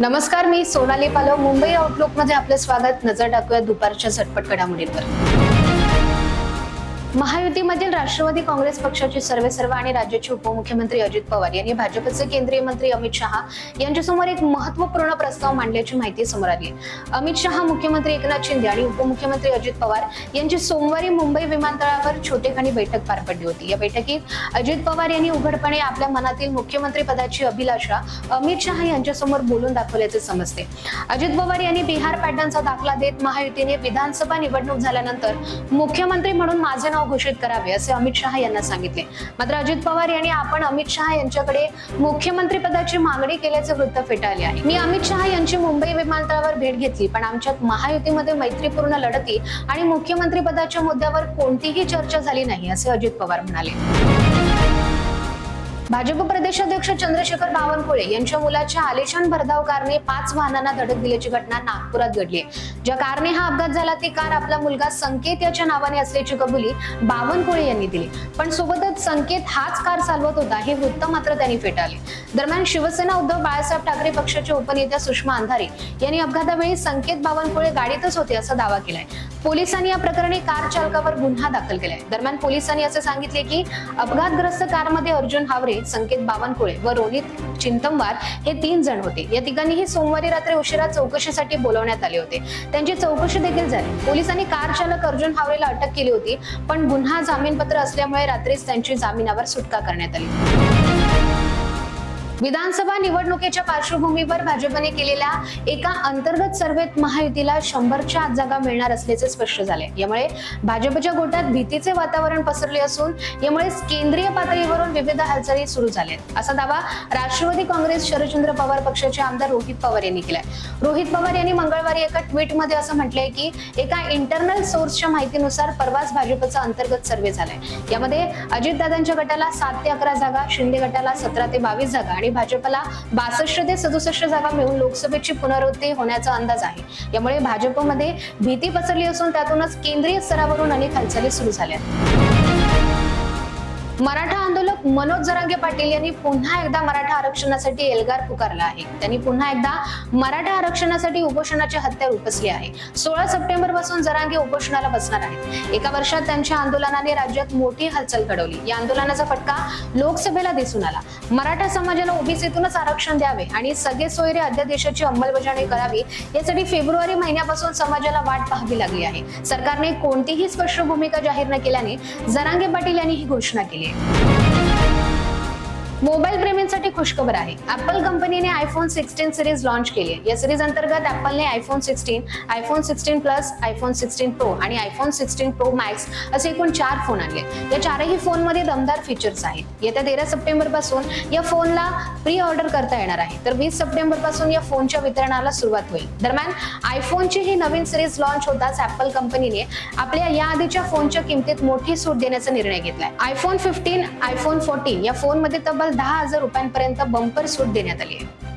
नमस्कार मी सोनाली पालव मुंबई आउटलुकमध्ये आपलं स्वागत. नजर टाकूया दुपारच्या झटपट घडामोडींवर. महायुतीमधील राष्ट्रवादी काँग्रेस पक्षाचे सर्वेसर्व आणि राज्याचे उपमुख्यमंत्री अजित पवार यांनी भाजपचे केंद्रीय मंत्री अमित शहा यांच्यासमोर एक महत्त्वपूर्ण प्रस्ताव मांडल्याची माहिती समोर आली अमित शहा मुख्यमंत्री एकनाथ शिंदे आणि उपमुख्यमंत्री अजित पवार यांची सोमवारी मुंबई विमानतळावर छोटेखानी बैठक पार पडली होती. या बैठकीत अजित पवार यांनी उघडपणे आपल्या मनातील मुख्यमंत्री पदाची अभिलाषा अमित शहा यांच्यासमोर बोलून दाखवल्याचे समजते. अजित पवार यांनी बिहार पॅटर्नचा दाखला देत महायुतीने विधानसभा निवडणूक झाल्यानंतर मुख्यमंत्री म्हणून माझे नाव घोषित करावे असे अमित शहा यांना सांगितले. मात्र अजित पवार यांनी आपण अमित शहा यांच्याकडे मुख्यमंत्री पदाची मागणी केल्याचे वृत्त फेटाळले आहे. मी अमित शहा यांची मुंबई विमानतळावर भेट घेतली पण आमच्यात महायुतीमध्ये मैत्रीपूर्ण लढती आणि मुख्यमंत्री पदाच्या मुद्द्यावर कोणतीही चर्चा झाली नाही असे अजित पवार म्हणाले. भाजप प्रदेशाध्यक्ष चंद्रशेखर बावनकुळे यांच्या मुलाच्या आलिशान भरधाव कारने पाच वाहनांना धडक दिल्याची घटना नागपुरात घडली आहे. ज्या कारने हा अपघात झाला ती कार आपला मुलगा संकेत याच्या नावाने असल्याची कबुली बावनकुळे यांनी दिली. पण सोबतच संकेत हाच कार चालवत होता हे वृत्त मात्र त्यांनी फेटाळले. दरम्यान शिवसेना उद्धव बाळासाहेब ठाकरे पक्षाच्या उपनेत्या सुषमा अंधारे यांनी अपघातावेळी संकेत बावनकुळे गाडीतच होते असा दावा केलाय. पोलिसांनी या प्रकरणी कार चालकावर गुन्हा दाखल केलाय. दरम्यान पोलिसांनी असे सांगितले की अपघातग्रस्त कारमध्ये अर्जुन हावरे संकेत बावनकुळे व रोहित चिंतमवार हे तीन जण होते. या तिघांनीही सोमवारी रात्री उशिरा चौकशीसाठी बोलवण्यात आले होते. त्यांची चौकशी देखील झाली. पोलिसांनी कार चालक अर्जुन हावरेला अटक केली होती पण गुन्हा जामीनपत्र असल्यामुळे रात्रीच त्यांची जामिनावर सुटका करण्यात आली. विधानसभा निवडणुकीच्या पार्श्वभूमीवर भाजपने केलेल्या एका अंतर्गत सर्वेत महायुतीला शंभरच्या आत जागा मिळणार असल्याचे स्पष्ट झाले. यामुळे भाजपच्या गोटात भीतीचे वातावरण पसरले असून यामुळे केंद्रीय पातळीवरून विविध हालचाली सुरू झाल्यात असा दावा राष्ट्रवादी काँग्रेस शरदचंद्र पवार पक्षाचे आमदार रोहित पवार यांनी केलाय. रोहित पवार यांनी मंगळवारी एका ट्विटमध्ये असं म्हटलंय की एका इंटरनल सोर्सच्या माहितीनुसार परवाच भाजपचा अंतर्गत सर्वे झालाय. यामध्ये अजितदादांच्या गटाला सात ते अकरा जागा शिंदे गटाला सतरा ते बावीस जागा आणि भाजपला बासष्ट ते सदुसष्ट जागा मिळून लोकसभेची पुनरावृत्ती होण्याचा अंदाज आहे. यामुळे भाजपमध्ये भीती पसरली असून त्यातूनच केंद्रीय स्तरावरून अनेक हालचाली सुरू झाल्या. मराठा आंदोलक मनोज जरांगे पाटील यांनी पुन्हा एकदा मराठा आरक्षणासाठी एल्गार पुकारला आहे. त्यांनी पुन्हा एकदा मराठा आरक्षणासाठी उपोषणाचे हत्यार उपसले आहे. सोळा सप्टेंबरपासून जरांगे उपोषणाला बसणार आहेत. एका वर्षात त्यांच्या आंदोलनाने राज्यात मोठी हालचाल घडवली. या आंदोलनाचा फटका लोकसभेला दिसून आला. मराठा समाजाला ओबीसीतूनच आरक्षण द्यावे आणि सगळे सोयरे अध्यादेशाची अंमलबजावणी करावी यासाठी फेब्रुवारी महिन्यापासून समाजाला वाट पाहावी लागली आहे. सरकारने कोणतीही स्पष्ट भूमिका जाहीर न केल्याने जरांगे पाटील यांनी ही घोषणा केली. आहे मोबाईल प्रेमींसाठी खुशखबर आहे. ऍपल कंपनीने आयफोन सिक्स्टीन सिरीज लॉन्च केली. आहे या सिरीज अंतर्गत ऍपलने iPhone sixteen iPhone sixteen plus iPhone sixteen pro आणि आयफोन सिक्स्टीन प्रो मॅक्स असे एकूण चार फोन आणले. या चारही फोनमध्ये दमदार फीचर्स आहेत. येत्या तेरा सप्टेंबरपासून या फोनला प्री ऑर्डर करता येणार आहे. तर वीस सप्टेंबरपासून या फोनच्या वितरणाला सुरुवात होईल. दरम्यान आयफोनची ही नवीन सिरीज लॉन्च होताच ऍपल कंपनीने आपल्या या आधीच्या फोनच्या किमतीत मोठी सूट देण्याचा निर्णय घेतलाय. आयफोन फिफ्टीन आयफोन फोर्टीन या फोनमध्ये तब्बल दहा हजार रुपयांपर्यंत बंपर सूट देण्यात आली आहे.